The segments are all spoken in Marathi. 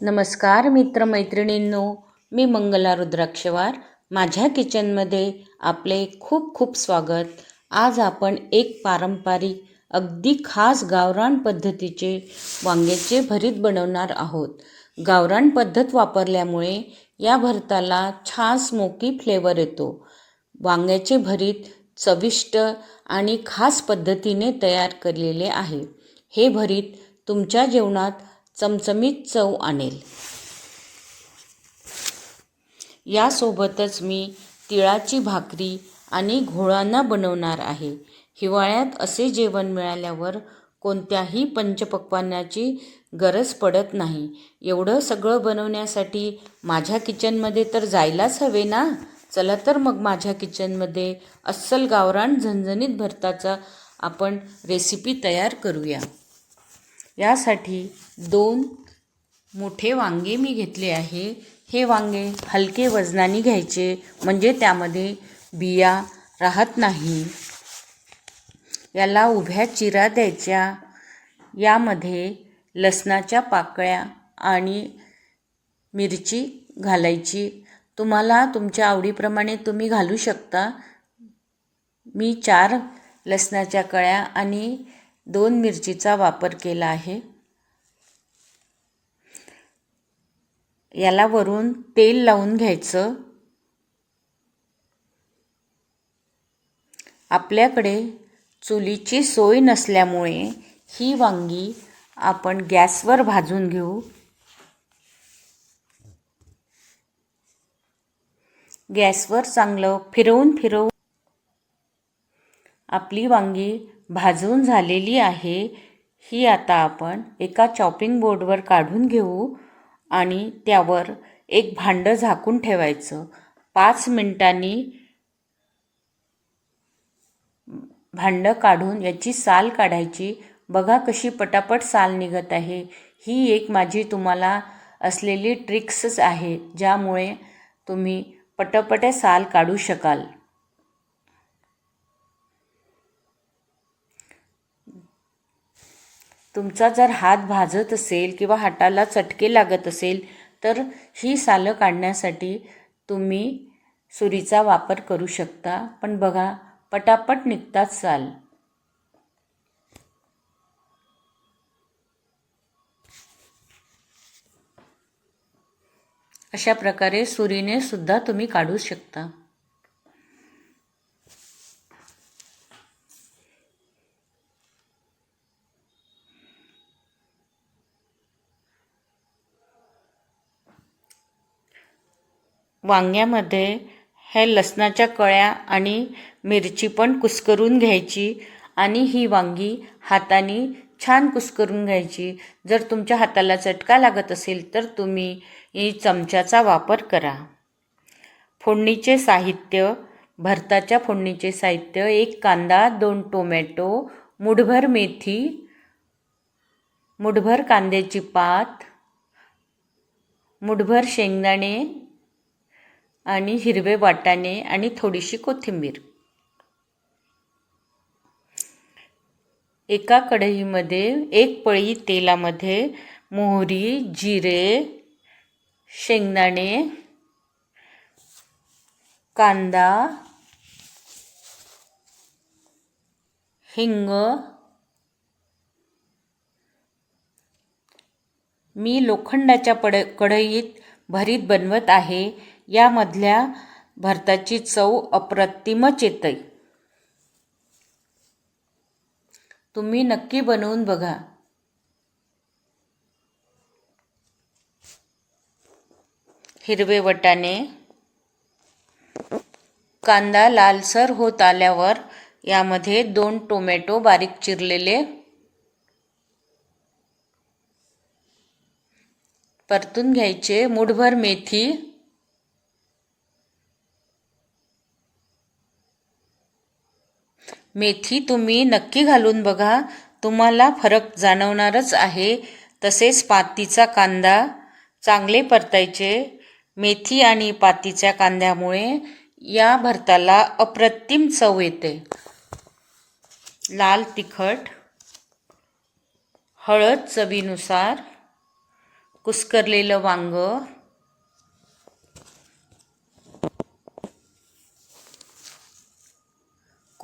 नमस्कार मित्रमैत्रिणींनो मी मंगला रुद्राक्षवार. माझ्या किचनमध्ये आपले खूप खूप स्वागत. आज आपण एक पारंपरिक अगदी खास गावरान पद्धतीचे वांग्याचे भरीत बनवणार आहोत. गावरान पद्धत वापरल्यामुळे या भरताला छान स्मोकी फ्लेवर येतो. वांग्याचे भरीत चविष्ट आणि खास पद्धतीने तयार केलेले आहे. हे भरीत तुमच्या जेवणात चमचमीत चव आणेल. यासोबतच मी तिळाची भाकरी आणि घोळांना बनवणार आहे. हिवाळ्यात असे जेवण मिळाल्यावर कोणत्याही पंचपक्वान्नाची गरज पडत नाही. एवढं सगळं बनवण्यासाठी माझ्या किचनमध्ये तर जायलाच हवे ना? चला तर मग माझ्या किचनमध्ये अस्सल गावरान झणझणीत भरताचा आपण रेसिपी तयार करूया. यासाठी दोन मोठे वांगे मी घेतले आहे. हे वांगे हलके वजनाने घ्यायचे म्हणजे त्यामध्ये बिया राहत नाही. याला उभ्या चिरा द्यायच्या. यामध्ये लसणाच्या पाकळ्या आणि मिरची घालायची. तुम्हाला तुमच्या आवडीप्रमाणे तुम्ही घालू शकता. मी चार लसणाच्या कळ्या आणि दोन मिरचीचा वापर केला आहे. याला वरून तेल लावून घ्यायचं. आपल्याकडे चुलीची सोय नसल्यामुळे ही वांगी आपण गॅसवर भाजून घेऊ. गॅसवर चांगलं फिरवून फिरवून आपली वांगी भाजून झालेली आहे. ही आता आपण एका चॉपिंग बोर्डवर काढून घेऊ आणि त्यावर एक भांडं झाकून ठेवायचं. पाच मिनटांनी भांडं काढून याची साल काढायची. बघा कशी पटापट साल निघत आहे. ही एक माझी तुम्हाला असलेली ट्रिक्सच आहे ज्यामुळे तुम्ही पटपटे साल काढू शकाल. तुमचा जर हात भाजत असेल किंवा हाताला चटके लागत असेल तर ही सालं काढण्यासाठी तुम्ही सुरीचा वापर करू शकता. पण बघा पटापट निघतात साल. अशा प्रकारे सुरीने सुद्धा तुम्ही काढू शकता. वांग्यामध्ये हे लसणाच्या कळ्या आणि मिरची पण कुस्करून घ्यायची आणि ही वांगी हाताने छान कुस्करून घ्यायची. जर तुमच्या हाताला चटका लागत असेल तर तुम्ही ही चमच्याचा वापर करा. फोडणीचे साहित्य भरताच्या फोडणीचे साहित्य एक कांदा दोन टोमॅटो मुठभर मेथी मुठभर कांद्याची पात मुठभर शेंगदाणे आणि हिरवे वाटाणे आणि थोडीशी कोथिंबीर. एका कढईमध्ये एक पळी तेलामध्ये मोहरी जिरे शेंगदाणे कांदा हिंग मी लोखंडाच्या पड कढईत भरीत बनवत आहे. यामधल्या भरताची चव अप्रतिमच येते तुम्ही नक्की बनवून बघा. हिरवे वटाणे. कांदा लालसर होत आल्यावर यामध्ये दोन टोमॅटो बारीक चिरलेले. परतून घ्यायचे. मुठभर मेथी. मेथी तुम्ही नक्की घालून बघा. तुम्हाला फरक जाणवणारच आहे. तसेच पातीचा कांदा चांगले परतायचे. मेथी आणि पातीच्या कांद्यामुळे या भरताला अप्रतिम चव येते. लाल तिखट हळद चवीनुसार कुस्करलेलं वांग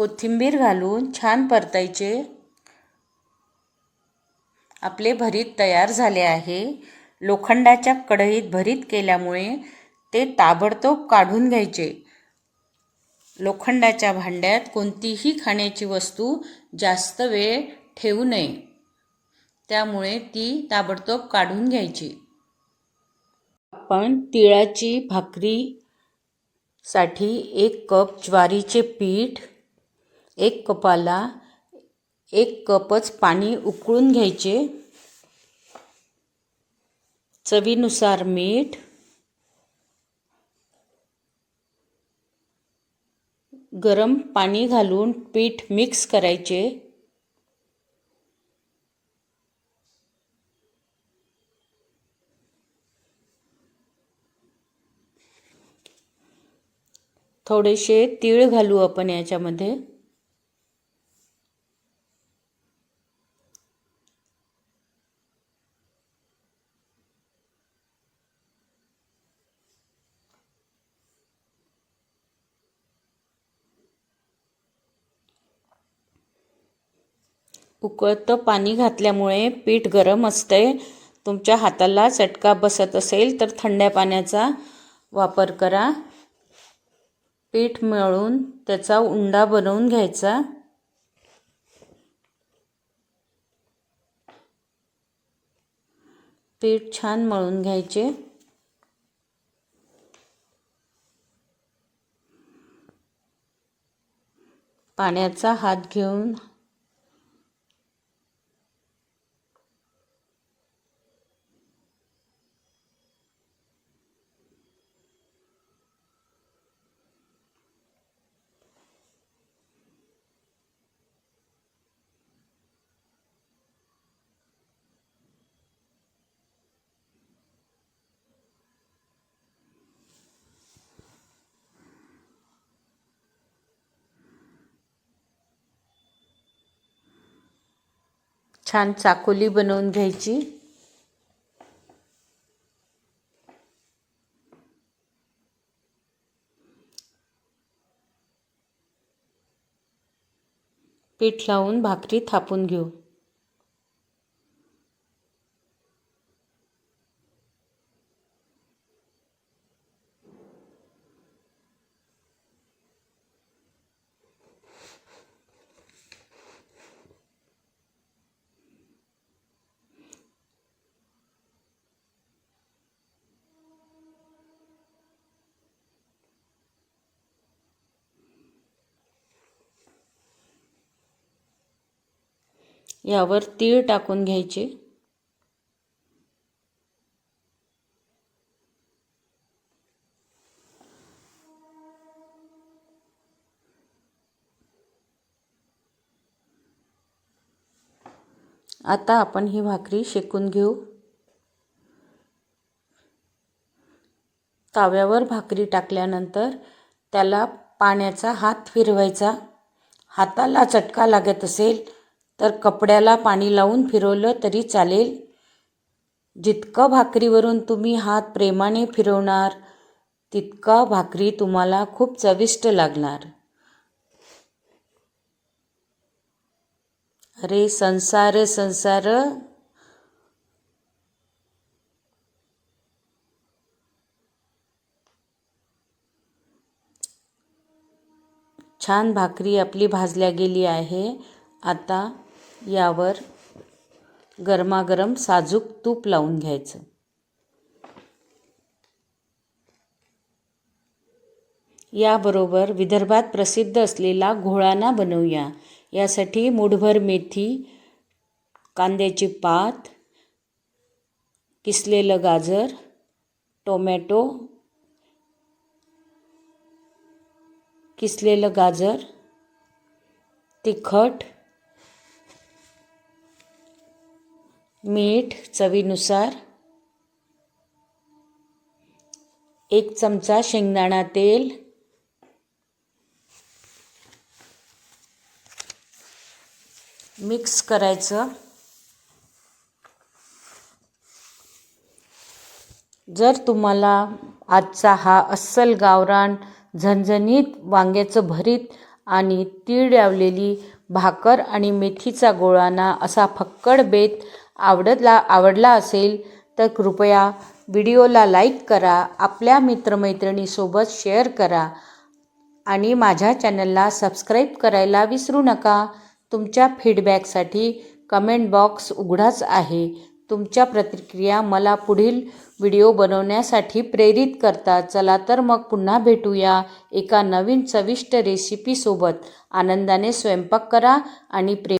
कोथिंबीर घालून छान परतायचे. आपले भरीत तयार झाले आहे. लोखंडाच्या कढईत भरीत केल्यामुळे ते ताबडतोब काढून घ्यायचे. लोखंडाच्या भांड्यात कोणतीही खाण्याची वस्तू जास्त वेळ ठेवू नये. त्यामुळे ती ताबडतोब काढून घ्यायची. आपण तिळाची भाकरीसाठी एक कप ज्वारीचे पीठ एक कपाला एक कपच पाणी उकळून घ्यायचे. चवीनुसार मीठ गरम पाणी घालून पीठ मिक्स करायचे. थोडेसे तीळ घालू आपण याच्यामध्ये. उकळतं पाणी घातल्यामुळे पीठ गरम असते तुमच्या हाताला चटका बसत असेल तर थंड्या पाण्याचा वापर करा. पीठ मळून त्याचा उंडा बनवून घ्यायचा. पीठ छान मळून घ्यायचे. पाण्याचा हात घेऊन छान चाकोली बनवून घ्यायची. पीठ लावून भाकरी थापून घेऊ. यावर तीळ टाकून घ्यायचे. आता आपण ही भाकरी शेकून घेऊ. ताव्यावर भाकरी टाकल्यानंतर त्याला पाण्याचा हात फिरवायचा. हाताला चटका लागत असेल तर कपड्याला पाणी लावून फिरवलं तरी चालेल. जितकं भाकरीवरून तुम्ही हात प्रेमाने फिरवणार तितका भाकरी तुम्हाला खूप चविष्ट लागणार. अरे संसार संसार. छान भाकरी आपली भाजल्या गेली आहे. आता यावर गरमागरम साजूक तूप लावून घ्यायचं. याबरोबर विदर्भात प्रसिद्ध असलेला घोळाना बनवूया. यासाठी मुठभर मेथी कांद्याची पात किसलेलं गाजर टोमॅटो किसलेलं गाजर तिखट मीठ चवीनुसार एक चमचा शेंगदाणा तेल मिक्स करायचं. जर तुम्हाला आजचा हा अस्सल गावरान झणझणीत वांग्याचं भरीत आणि तीळ लावलेली भाकर आणि मेथीचा गोळाना असा फक्कड बेत आवडला आवडला असेल तर कृपया व्हिडिओला लाईक करा आपल्या मित्रमैत्रिणीसोबत शेअर करा आणि माझ्या चॅनलला सबस्क्राईब करायला विसरू नका. तुमच्या फीडबॅकसाठी कमेंट बॉक्स उघडाच आहे. तुमच्या प्रतिक्रिया मला पुढील व्हिडिओ बनवण्यासाठी प्रेरित करतात. चला तर मग पुन्हा भेटूया एका नवीन चविष्ट रेसिपीसोबत आनंदाने स्वयंपाक करा आणि प्रे